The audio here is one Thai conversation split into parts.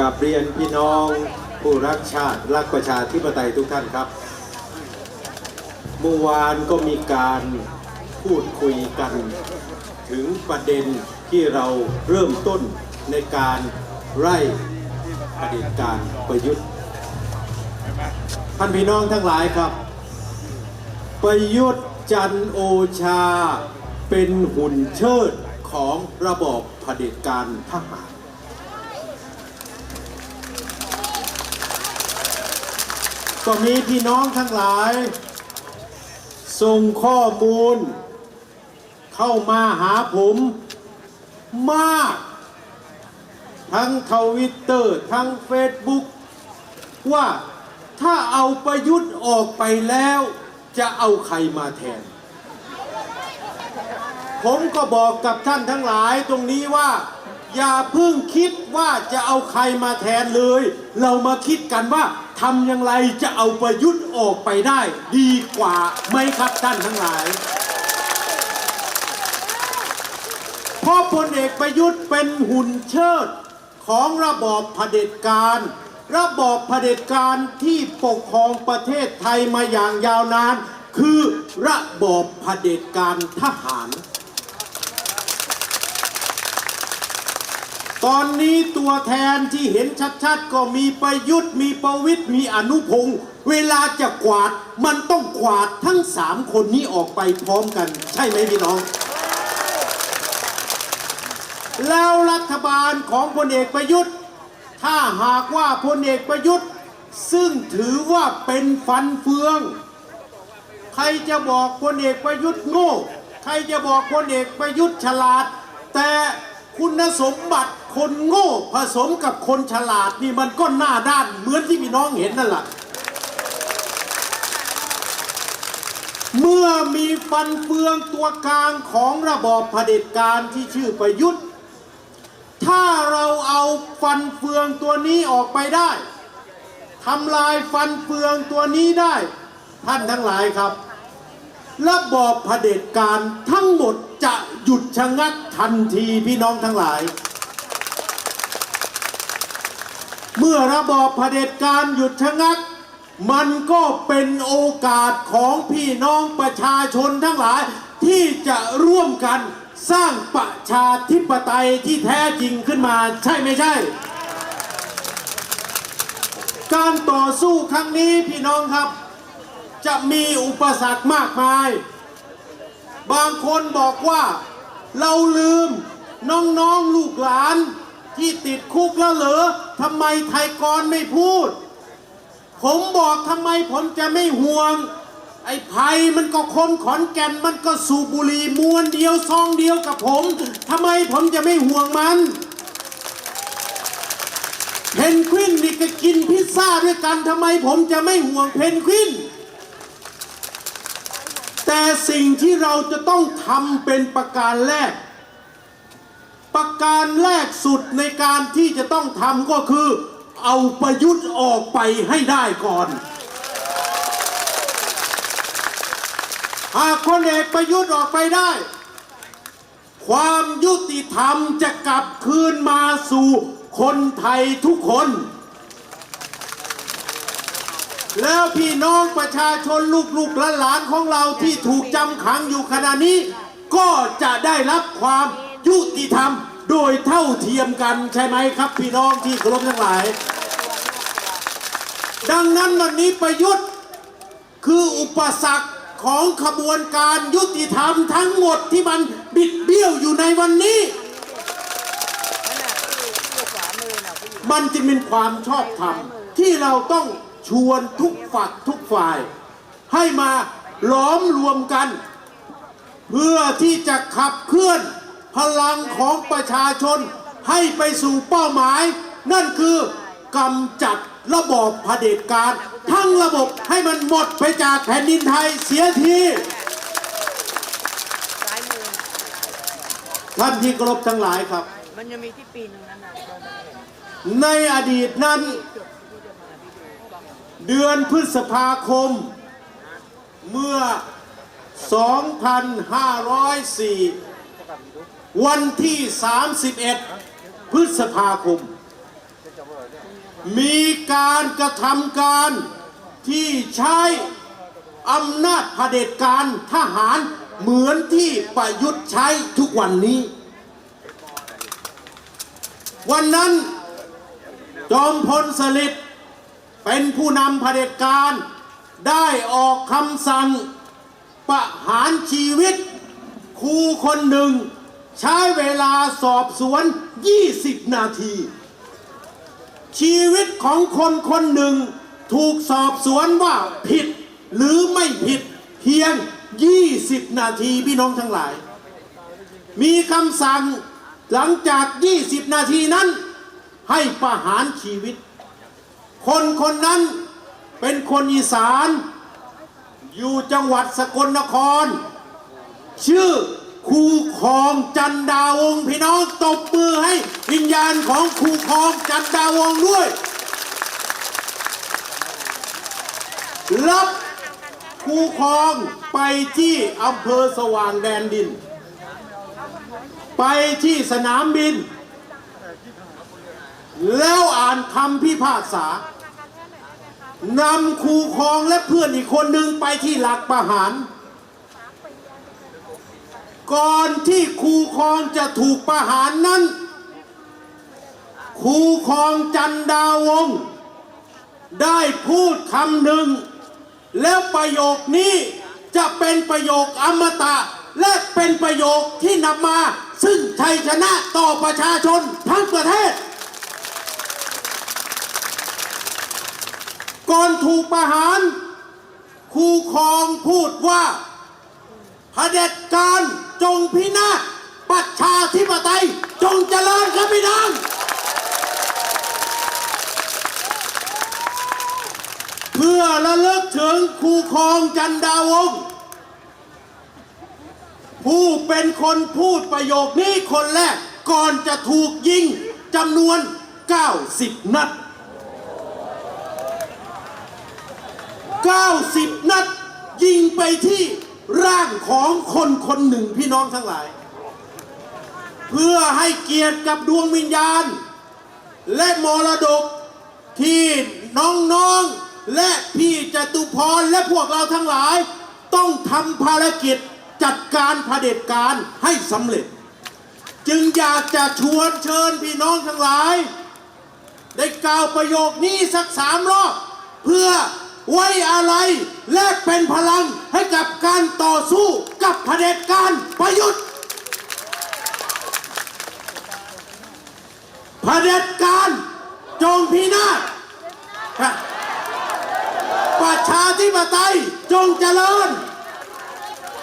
กับเรียนพี่น้องผู้รักชาติรักประชาธิปไตยทุกท่านครับ เมื่อวานก็มีการพูดคุยกัน ถึงประเด็นที่เราเริ่มต้นในการไล่ปฏิการประยุทธ์ท่านพี่น้องทั้งหลายครับ ประยุทธ์จันโอชาเป็นหุ่นเชิดของระบอบเผด็จการทหาร ก็มีพี่น้องทั้งหลาย ส่งข้อมูล เข้ามาหาผมมาก ทั้งทวิตเตอร์ทั้งเฟซบุ๊กว่าถ้าเอาประยุทธ์ออกไปแล้ว จะเอาใครมาแทน ผมก็บอกกับท่านทั้งหลายตรงนี้ว่า อย่าเพิ่งคิดว่าจะเอาใครมาแทนเลย เรามาคิดกันว่าทำอย่างไรจะเอาประยุทธ์ออกไปได้ ดีกว่าไหมครับท่านทั้งหลายเพราะพลเอกประยุทธ์เป็นหุ่นเชิดของระบอบเผด็จการ ระบอบเผด็จการที่ปกครองประเทศไทยมาอย่างยาวนาน คือระบอบเผด็จการทหาร ตอนนี้ตัวแทนที่เห็นชัดๆ ก็มีประยุทธ์มีประวิทย์มีอนุพงศ์เวลาจะกวาดมันต้องกวาดทั้งสามคนนี้ออกไปพร้อมกัน ใช่ไหมพี่น้อง แล้วรัฐบาลของพลเอกประยุทธ์ ถ้าหากว่าพลเอกประยุทธ์ ซึ่งถือว่าเป็นฟันเฟือง ใครจะบอกพลเอกประยุทธ์โง่ ใครจะบอกพลเอกประยุทธ์ฉลาด แต่คุณสมบัติ คนโง่ผสมกับคนฉลาดนี่มันก็หน้าด้านเหมือนที่พี่น้องเห็นนั่นแหละเมื่อมีฟันเฟืองตัวกลางของระบอบเผด็จการที่ชื่อประยุทธ์ ถ้าเราเอาฟันเฟืองตัวนี้ออกไปได้ทำลายฟันเฟืองตัวนี้ได้ ท่านทั้งหลายครับ ระบอบเผด็จการทั้งหมดจะหยุดชะงักทันทีพี่น้องทั้งหลาย เมื่อระบอบเผด็จการหยุดชะงัก มันก็เป็นโอกาสของพี่น้องประชาชนทั้งหลายที่จะร่วมกันสร้างประชาธิปไตยที่แท้จริงขึ้นมาใช่ไม่ใช่ การต่อสู้ครั้งนี้พี่น้องครับ จะมีอุปสรรคมากมาย บางคนบอกว่าเราลืมน้องๆลูกหลานที่ติดคุกแล้วเหรอ ทำไมไทยกรไม่พูด ผมบอกทำไมผมจะไม่ห่วง ไอ้ไผ่มันก็คนขอนแก่นมันก็สูบบุหรี่มวนเดียวซองเดียวกับผมทำไมผมจะไม่ห่วงมันเพนกวินนี่ก็กินพิซซ่าด้วยกันทำไมผมจะไม่ห่วงเพนกวิน แต่สิ่งที่เราจะต้องทำเป็นประการแรก ประการแรกสุดในการที่จะต้องทำก็คือ เอาประยุทธ์ออกไปให้ได้ก่อน หากคนเอกประยุทธ์ออกไปได้ ความยุติธรรมจะกลับคืนมาสู่คนไทยทุกคน แล้วพี่น้องประชาชนลูกๆและหลานของเราที่ถูกจำขังอยู่ขณะนี้ ก็จะได้รับความ ยุติธรรมโดยเท่าเทียมกันใช่ไหมครับ พี่น้องที่เคารพทั้งหลาย ดังนั้นวันนี้ประยุทธ์คืออุปสรรคของขบวนการยุติธรรมทั้งหมดที่มันบิดเบี้ยวอยู่ในวันนี้ มันจึงเป็นความชอบธรรมที่เราต้องชวนทุกฝักทุกฝ่าย ให้มาล้อมรวมกัน เพื่อที่จะขับเคลื่อน พลังของประชาชนให้ไปสู่เป้าหมาย นั่นคือกำจัดระบอบเผด็จการ ทั้งระบบให้มันหมดไปจากแผ่นดินไทยเสียทีท่านที่เคารพทั้งหลายครับ มันจะมีที่ปีนตรงนั้นในอดีตนั้น เดือนพฤษภาคม เมื่อ 2504 วันที่ 31 พฤษภาคม มีการกระทำการที่ใช้อำนาจเผด็จการทหารเหมือนที่ประยุทธ์ใช้ทุกวันนี้ วันนั้นจอมพลสฤษดิ์เป็นผู้นำเผด็จการได้ออกคำสั่งประหารชีวิตครูคนหนึ่ง ใช้เวลาสอบสวน 20 นาที ชีวิตของคนคนหนึ่ง ถูกสอบสวนว่าผิดหรือไม่ผิดเพียง 20 นาทีพี่น้องทั้งหลาย มีคำสั่งหลังจาก 20 นาทีนั้น ให้ประหารชีวิต คนคนนั้นเป็นคนอีสาน อยู่จังหวัดสกลนคร ชื่อ ครูครองจันดาวงพี่น้องตบมือให้วิญญาณของครูครองจันดาวงด้วย รับครูครองไปที่อำเภอสว่างแดนดิน ไปที่สนามบิน แล้วอ่านคำพิพากษานำครูครองและเพื่อนอีกคนหนึ่งไปที่หลักประหาร ก่อนที่ครูคองจะถูกประหารนั้น ครูคองจันดาวง ได้พูดคำหนึ่ง แล้วประโยคนี้จะเป็นประโยคอมตะ และเป็นประโยคที่นำมา ซึ่งชัยชนะต่อประชาชนทั้งประเทศ ก่อนถูกประหารครูคองพูดว่า เผด็จการจงพินาศประชาธิปไตยจงเจริญครับพี่น้องเพื่อระลึกถึงครูครองจันดาวง ผู้เป็นคนพูดประโยคนี้คนแรก ก่อนจะถูกยิงจำนวน 90 นัด 90 นัด ยิงไปที่ ร่างของคนคนหนึ่งพี่น้องทั้งหลาย เพื่อให้เกียรติกับดวงวิญญาณ และมรดกที่น้องๆและพี่จตุพรและพวกเราทั้งหลาย ต้องทำภารกิจจัดการเผด็จการให้สำเร็จ จึงอยากจะชวนเชิญพี่น้องทั้งหลาย ได้กล่าวประโยคนี้สักสามรอบเพื่อ ไว้อะไรและเป็นพลังให้กับการต่อสู้กับเผด็จการประยุทธ์เผด็จการจงพินาศประชาธิปไตยจงเจริญ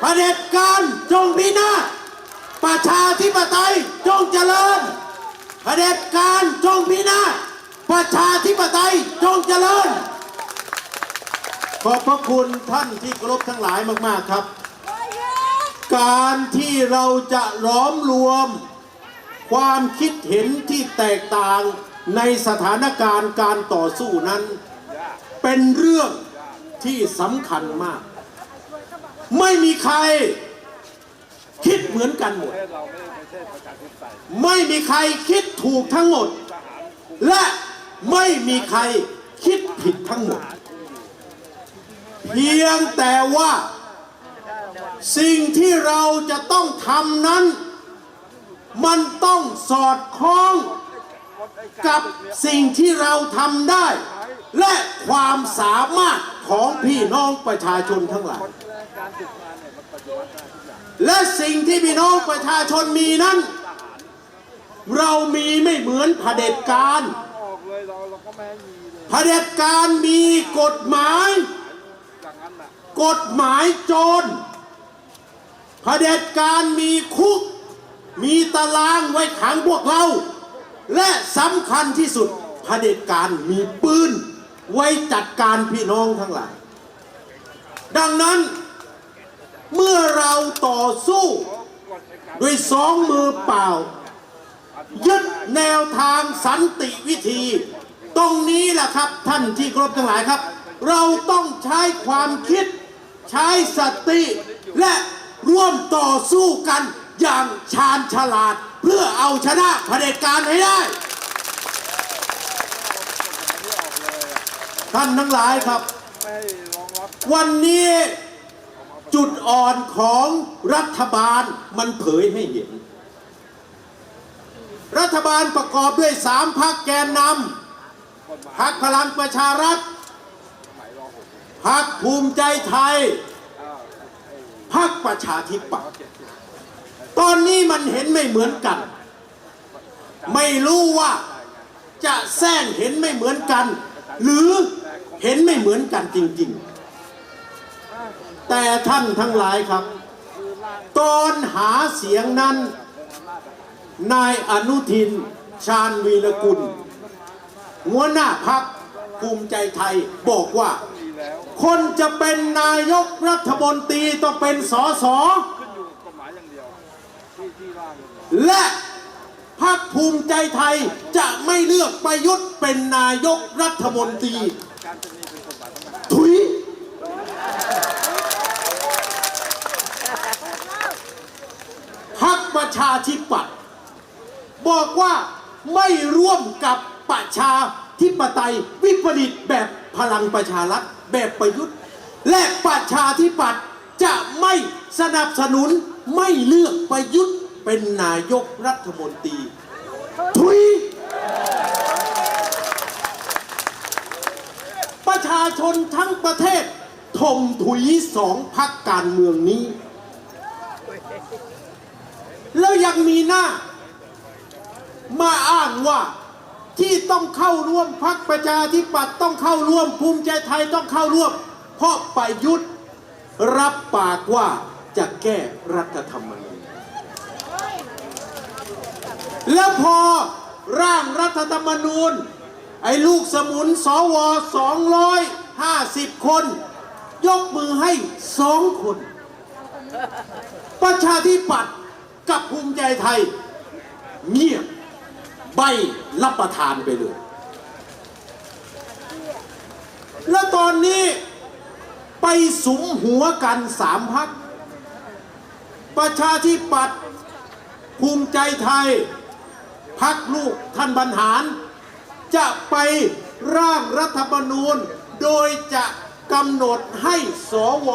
เผด็จการจงพินาศประชาธิปไตยจงเจริญเผด็จการจงพินาศประชาธิปไตยจงเจริญ ขอบพระคุณท่านที่เคารพทั้งหลายมากๆครับ การที่เราจะล้อมรวม ความคิดเห็นที่แตกต่างในสถานการณ์การต่อสู้นั้น เป็นเรื่องที่สำคัญมาก ไม่มีใครคิดเหมือนกันหมด ไม่มีใครคิดถูกทั้งหมด และไม่มีใครคิดผิดทั้งหมด เพียงแต่ว่า สิ่งที่เราจะต้องทำนั้น มันต้องสอดคล้องกับสิ่งที่เราทำได้ และความสามารถของพี่น้องประชาชนทั้งหลาย และสิ่งที่พี่น้องประชาชนมีนั้น เรามีไม่เหมือนเผด็จการเผด็จการมีกฎหมาย กฎหมายโจรเผด็จการมีคุก มีตารางไว้ขังพวกเรา และสำคัญที่สุดเผด็จการมีปืนไว้จัดการพี่น้องทั้งหลาย ดังนั้น เมื่อเราต่อสู้ด้วยสองมือเปล่า ยึดแนวทางสันติวิธี ตรงนี้แหละครับท่านที่เคารพทั้งหลายครับ เราต้องใช้ความคิด ใช้สติและร่วมต่อสู้กันอย่างชาญฉลาด เพื่อเอาชนะเผด็จการให้ได้ ท่านทั้งหลายครับ วันนี้จุดอ่อนของรัฐบาลมันเผยให้เห็น รัฐบาลประกอบด้วยสามพักแกนนำพักพลังประชารัฐ พักภูมิใจไทย พักประชาธิปัตย์ตอนนี้มันเห็นไม่เหมือนกัน ไม่รู้ว่าจะแซงเห็นไม่เหมือนกัน หรือเห็นไม่เหมือนกันจริง ๆ แต่ท่านทั้งหลายครับ ตอนหาเสียงนั้น นายอนุทิน ชาญวีรกุลหัวหน้าพักภูมิใจไทยบอกว่า คนจะเป็นนายกรัฐมนตรีต้องเป็นสอสอและพักภูมิใจไทยจะไม่เลือกประยุทธ์เป็นนายกรัฐมนตรี ถุยพักประชาธิปัตย์บอกว่าไม่ร่วมกับประชาธิปไตยวิปริตแบบพลังประชารัฐ แบบประยุทธ์ และประชาธิปัตย์จะไม่สนับสนุนไม่เลือกประยุทธ์เป็นนายกรัฐมนตรี ทุย ประชาชนทั้งประเทศถมถุยสองพักการเมืองนี้ แล้วยังมีหน้า มาอ้างว่า ที่ต้องเข้าร่วมพักประชาธิปัตย์ต้องเข้าร่วมภูมิใจไทยต้องเข้าร่วม เพราะประยุทธ์รับปากว่าจะแก้รัฐธรรมนูญแล้วพอร่างรัฐธรรมนูญ ไอ้ลูกสมุนสว250 คน ยกมือให้สองคน ประชาธิปัตย์กับภูมิใจไทย เงียบ ใบรับประทานไปเลย แล้วตอนนี้ไปสุมหัวกันสามพัก ประชาธิปัตย์ภูมิใจไทย พักลูกท่านบรรหาร จะไปร่างรัฐธรรมนูญ โดยจะกำหนดให้สว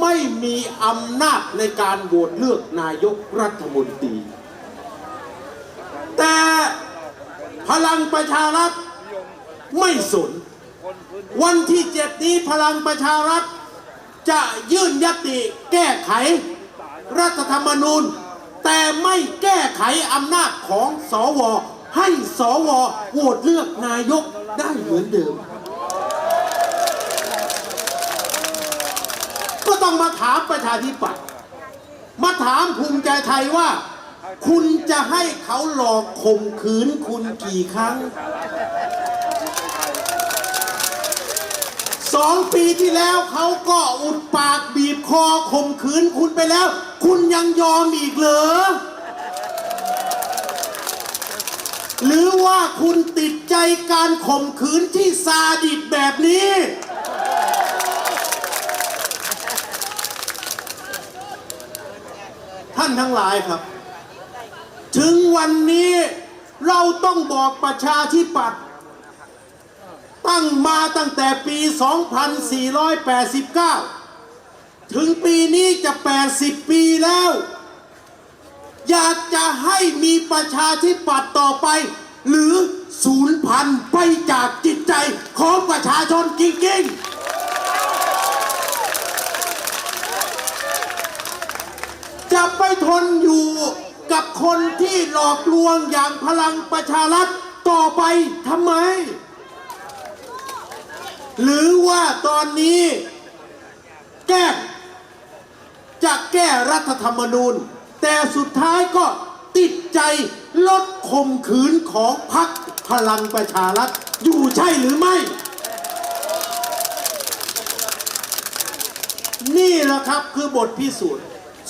ไม่มีอำนาจในการโหวตเลือกนายกรัฐมนตรี แต่ พลังประชารัฐนิยมไม่สนคนพื้นวันที่เจ็ดนี้พลังประชารัฐ จะยื่นยติแก้ไข รัฐธรรมนูญ แต่ไม่แก้ไขอำนาจของสว ให้สวโหวตเลือกนายกได้เหมือนเดิม ก็ต้องมาถามประชาธิปัตย์มาถามภูมิใจไทยว่า คุณจะให้เขาหลอกข่มขืนคุณกี่ครั้ง สองปีที่แล้วเขาก็อุดปากบีบคอข่มขืนคุณไปแล้ว คุณยังยอมอีกเหรอ หรือว่าคุณติดใจการข่มขืนที่ซาดิสแบบนี้ท่านทั้งหลายครับ ถึงวันนี้เราต้องบอกประชาธิปัตย์ตั้งมาตั้งแต่ปี 2489 ถึงปีนี้จะ 80 ปีแล้ว อยากจะให้มีประชาธิปัตย์ต่อไป หรือศูนย์พันไปจากจิตใจของประชาชนจริงๆ จะไปทนอยู่ กับคนที่หลอกลวงอย่างพลังประชารัฐต่อไปทำไม หรือว่าตอนนี้ แก้จะแก้รัฐธรรมนูญ แต่สุดท้ายก็ติดใจลดข่มขืนของพรรคพลังประชารัฐอยู่ใช่หรือไม่ นี่แหละครับคือบทพิสูจน์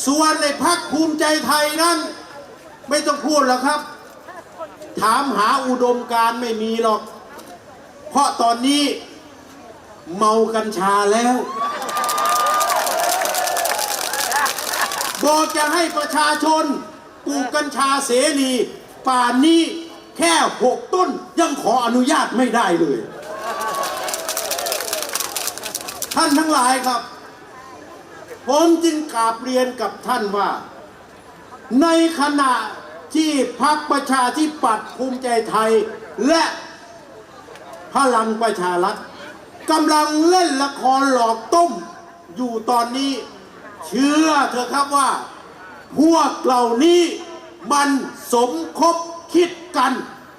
ส่วนในพักภูมิใจไทยนั้น ไม่ต้องพูดแล้วครับ ถามหาอุดมการไม่มีหรอก เพราะตอนนี้เมากัญชาแล้วบอกจะให้ประชาชนปลูกกัญชาเสรีป่านนี้แค่หกต้นยังขออนุญาตไม่ได้เลย ท่านทั้งหลายครับ ผมจึงกราบเรียนกับท่านว่า ในขณะที่พักประชาธิปัตย์ภูมิใจไทย และพลังประชารัฐกำลังเล่นละครหลอกต้ม อยู่ตอนนี้ เชื่อเถอะครับว่า พวกเหล่านี้มันสมคบคิดกัน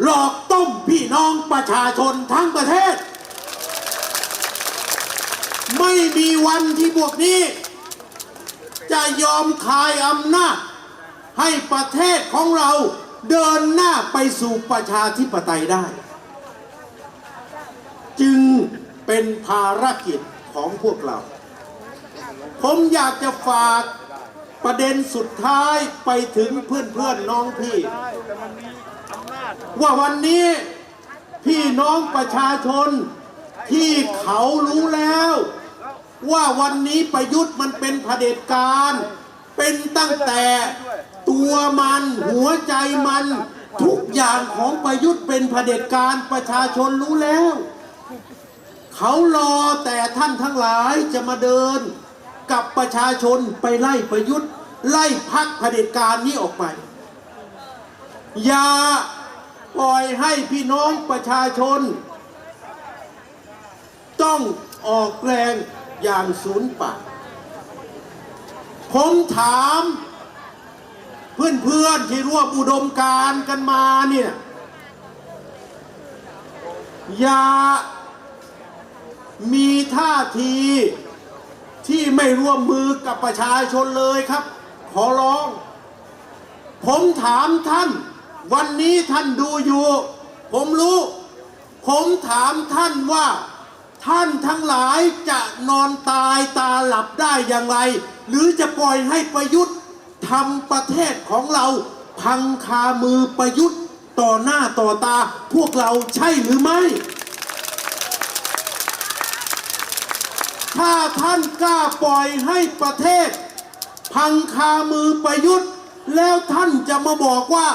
หลอกต้มพี่น้องประชาชนทั้งประเทศ ไม่มีวันที่พวกนี้ จะยอมคายอำนาจ ให้ประเทศของเราเดินหน้าไปสู่ประชาธิปไตยได้ จึงเป็นภารกิจของพวกเรา ผมอยากจะฝากประเด็นสุดท้ายไปถึงเพื่อนๆน้องพี่ได้แต่มันมีอำนาจว่าวันนี้พี่น้องประชาชนที่เขารู้แล้ว ว่าวันนี้ประยุทธ์มันเป็นเผด็จการ เป็นตั้งแต่ ตัวมัน หัวใจมัน ทุกอย่างของประยุทธ์เป็นเผด็จการประชาชนรู้แล้ว เขารอแต่ท่านทั้งหลายจะมาเดิน กับประชาชนไปไล่ประยุทธ์ ไล่พักเผด็จการนี้ออกไป อย่าปล่อยให้พี่น้องประชาชน ต้องออกแรงอย่างศูนย์เปล่าผมถาม เพื่อนๆที่ร่วมอุดมการกันมาเนี่ยอย่ามีท่าทีที่ไม่ร่วมมือกับประชาชนเลยครับ ขอร้อง ผมถามท่าน วันนี้ท่านดูอยู่ ผมรู้ ผมถามท่านว่า ท่านทั้งหลายจะนอนตายตาหลับได้อย่างไร หรือจะปล่อยให้ประยุทธ์ ทำประเทศของเรา พังคามือประยุทธ์ต่อหน้าต่อตาพวกเราใช่หรือไม่ ถ้าท่านกล้าปล่อยให้ประเทศ พังคามือประยุทธ์ แล้วท่านจะมาบอกว่า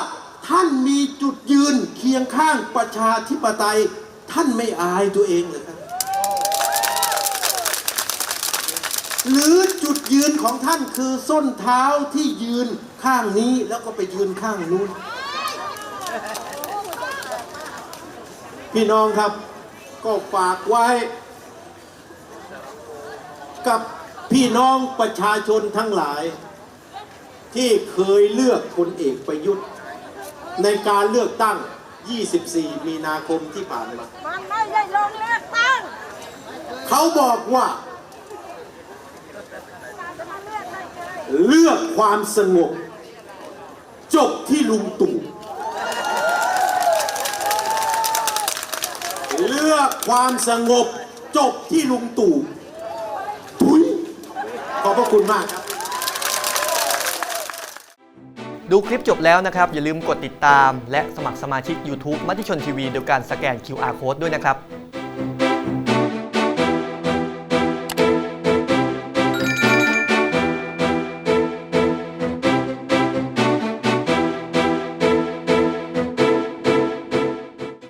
ท่านมีจุดยืนเคียงข้างประชาธิปไตย ท่านไม่อายตัวเองเลยครับ หรือจุดยืนของท่านคือส้นเท้าที่ยืนข้างนี้แล้วก็ไปยืนข้างนู้น พี่น้องครับ ก็ฝากไว้ กับพี่น้องประชาชนทั้งหลาย ที่เคยเลือกพลเอกประยุทธ์ ในการเลือกตั้ง 24 มีนาคมที่ผ่านมา มันไม่ได้ลงเลือกตั้ง เขาบอกว่า เลือกความสงบ จบที่ลุงตู่เลือกความสงบ จบที่ลุงตู่ทุยขอบพระคุณมากครับดูคลิปจบแล้วนะครับ อย่าลืมกดติดตาม และสมัครสมาชิก YouTube มติชนทีวีโดยการสแกน QR Code ด้วยนะครับ